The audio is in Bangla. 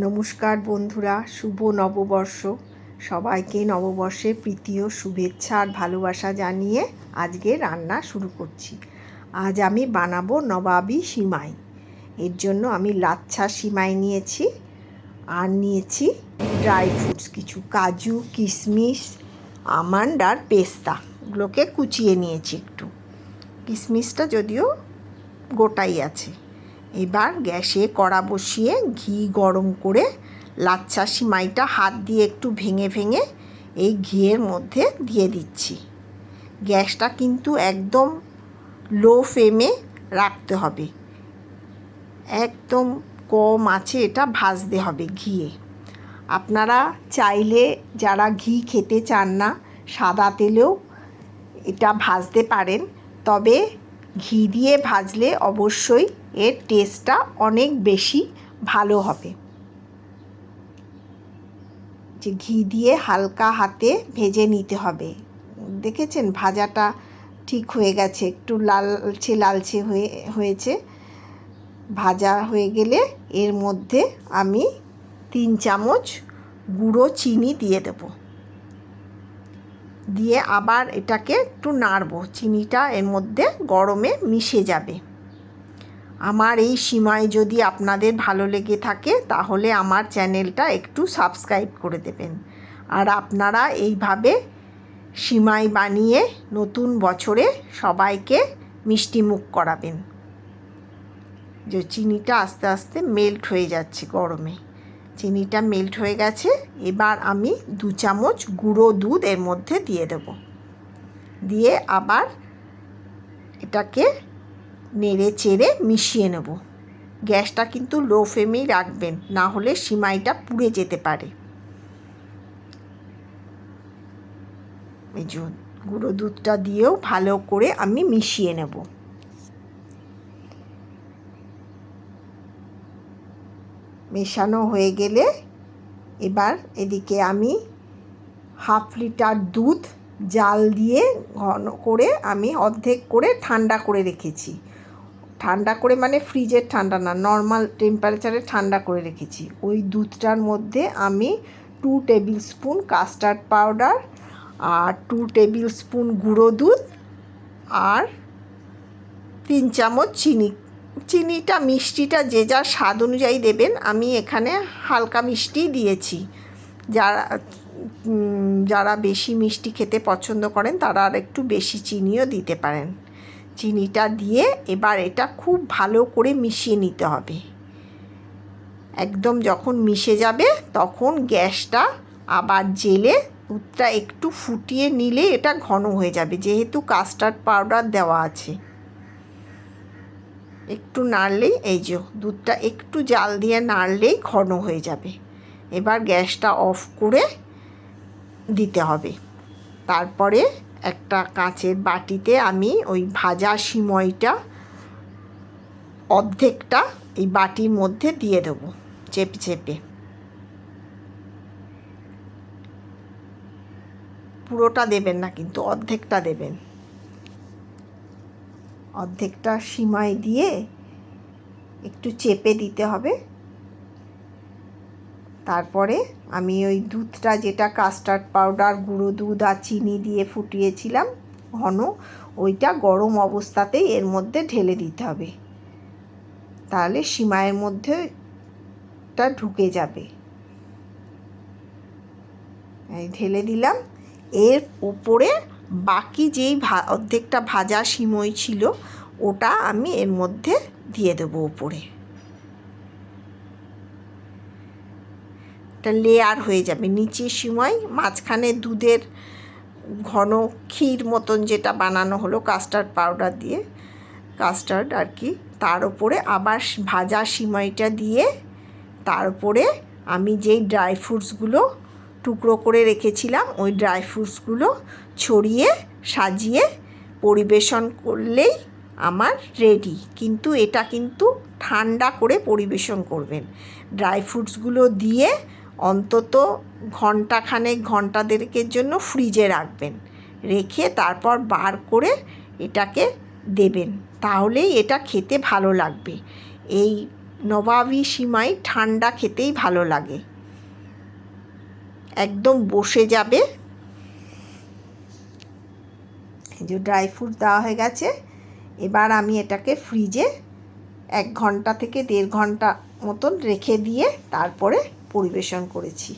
নমস্কার বন্ধুরা, শুভ নববর্ষ। সবাইকে নববর্ষের প্রীতি ও শুভেচ্ছা আর ভালোবাসা জানিয়ে আজকে রান্না শুরু করছি। আজ আমি বানাবো নবাবি সিমাই। এর জন্য আমি লাচ্ছা সিমাই নিয়েছি আর নিয়েছি ড্রাই ফ্রুটস, কিছু কাজু, কিশমিশ, আমন্ড আর পেস্তা। এগুলোকে কুচিয়ে নিয়েছি একটু। কিশমিশটা যদিও গোটাই আছে। এবার গ্যাসে কড়া বসিয়ে ঘি গরম করে লাচ্ছা সিমাইটা হাত দিয়ে একটু ভেঙে ভেঙে এই ঘিয়ের মধ্যে দিয়ে দিচ্ছি। গ্যাসটা কিন্তু একদম লো ফ্লেমে রাখতে হবে। একদম কম আছে এটা ভাজতে হবে ঘিয়ে। আপনারা চাইলে যারা ঘি খেতে চান না, সাদা তেলেও এটা ভাজতে পারেন। তবে ঘি দিয়ে ভাজলে অবশ্যই এর টেস্টটা অনেক বেশি ভালো হবে। যে ঘি দিয়ে হালকা হাতে ভেজে নিতে হবে। দেখেছেন ভাজাটা ঠিক হয়ে গেছে, একটু লালচে লালচে হয়ে, হয়েছে। ভাজা হয়ে গেলে এর মধ্যে আমি তিন চামচ গুঁড়ো চিনি দিয়ে দেব। দিয়ে আবার এটাকে একটু নাড়বো। চিনিটা এর মধ্যে গরমে মিশে যাবে। আমার এই সীমায় যদি আপনাদের ভালো লেগে থাকে, তাহলে আমার চ্যানেলটা একটু সাবস্ক্রাইব করে দেবেন। আর আপনারা এইভাবে সীমাই বানিয়ে নতুন বছরে সবাইকে মিষ্টি মুখ করাবেন। যে চিনিটা আস্তে আস্তে মেল্ট হয়ে যাচ্ছে গরমে। চিনিটা মেল্ট হয়ে গেছে এবার আমি দু চামচ গুঁড়ো দুধ এর মধ্যে দিয়ে দেব। দিয়ে আবার এটাকে নেড়ে চেড়ে মিশিয়ে নেব। গ্যাসটা কিন্তু লো ফ্লেমেই রাখবেন, না হলে সিমাইটা পুড়ে যেতে পারে। এই গুঁড়ো দুধটা দিয়েও ভালো করে আমি মিশিয়ে নেব। মেশানো হয়ে গেলে এবার এদিকে আমি হাফ লিটার দুধ জাল দিয়ে ঘন করে আমি অর্ধেক করে ঠান্ডা করে রেখেছি। ঠান্ডা করে মানে ফ্রিজের ঠান্ডা না নর্মাল টেম্পারেচারে ঠান্ডা করে রেখেছি। ওই দুধটার মধ্যে আমি two tablespoon custard powder আর টু টেবিল স্পুন গুঁড়ো দুধ আর তিন চামচ চিনি চিনিটা, মিষ্টিটা যে যার স্বাদ অনুযায়ী দেবেন, আমি এখানে হালকা মিষ্টি দিয়েছি। যারা যারা বেশি মিষ্টি খেতে পছন্দ করেন, তারা আর একটু বেশি চিনিও দিতে পারেন। চিনিটা দিয়ে এবার এটা খুব ভালো করে মিশিয়ে নিতে হবে। একদম যখন মিশে যাবে, তখন গ্যাসটা আবার জেলে দুধটা একটু ফুটিয়ে নিলে এটা ঘন হয়ে যাবে, যেহেতু কাস্টার্ড পাউডার দেওয়া আছে। একটু নাড়লেই, এই যে দুধটা একটু জাল দিয়ে নাড়লেই ঘন হয়ে যাবে। এবার গ্যাসটা অফ করে দিতে হবে। তারপরে একটা কাঁচের বাটিতে আমি ওই ভাজা সিমইটা অর্ধেকটা এই বাটির মধ্যে দিয়ে দেবো চেপে চেপে। পুরোটা দেবেন না কিন্তু অর্ধেকটা দেবেন। অর্ধেকটা সিমাই দিয়ে একটু চেপে দিতে হবে। তারপরে আমি ওই দুধটা যেটা কাস্টার্ড পাউডার গুঁড়ো দুধ আর চিনি দিয়ে ফুটিয়েছিলাম ঘন, ওইটা গরম অবস্থাতেই এর মধ্যে ঢেলে দিতে হবে। তাহলে সিমাইয়ের মধ্যে টা ঢুকে যাবে। ঢেলে দিলাম। এর উপরে বাকি যেই ভা, অর্ধেকটা ভাজা সিমই ছিল, ওটা আমি এর মধ্যে দিয়ে দেবো উপরে। একটা লেয়ার হয়ে যাবে, নিচের সময় মাঝখানে দুধের ঘন ক্ষীর মতন যেটা বানানো হলো কাস্টার্ড পাউডার দিয়ে। কাস্টার্ড আর কি, তার উপরে আবার ভাজা সিমাইটা দিয়ে, তার উপরে আমি যেই ড্রাই ফ্রুটসগুলো টুকরো করে রেখেছিলাম ওই ড্রাই ফ্রুটসগুলো ছড়িয়ে, সাজিয়ে পরিবেশন করলেই আমার রেডি। কিন্তু এটা কিন্তু ঠান্ডা করে পরিবেশন করবেন। ড্রাই ফ্রুটসগুলো দিয়ে অন্তত ঘন্টাখানেক ঘণ্টা জন্য ফ্রিজে রাখবেন। রেখে তারপর বার করে এটাকে দেবেন। তাহলেই এটা খেতে ভালো লাগবে। এই নবাবি সিমাই ঠান্ডা খেতেই ভালো লাগে। একদম বসে যাবে। যে ড্রাই ফ্রুট দেওয়া হয়ে গেছে। এবার আমি এটাকে ফ্রিজে এক ঘণ্টা থেকে দেড় ঘণ্টা মতন রেখে দিয়ে তারপরে পরিবেশন করেছি।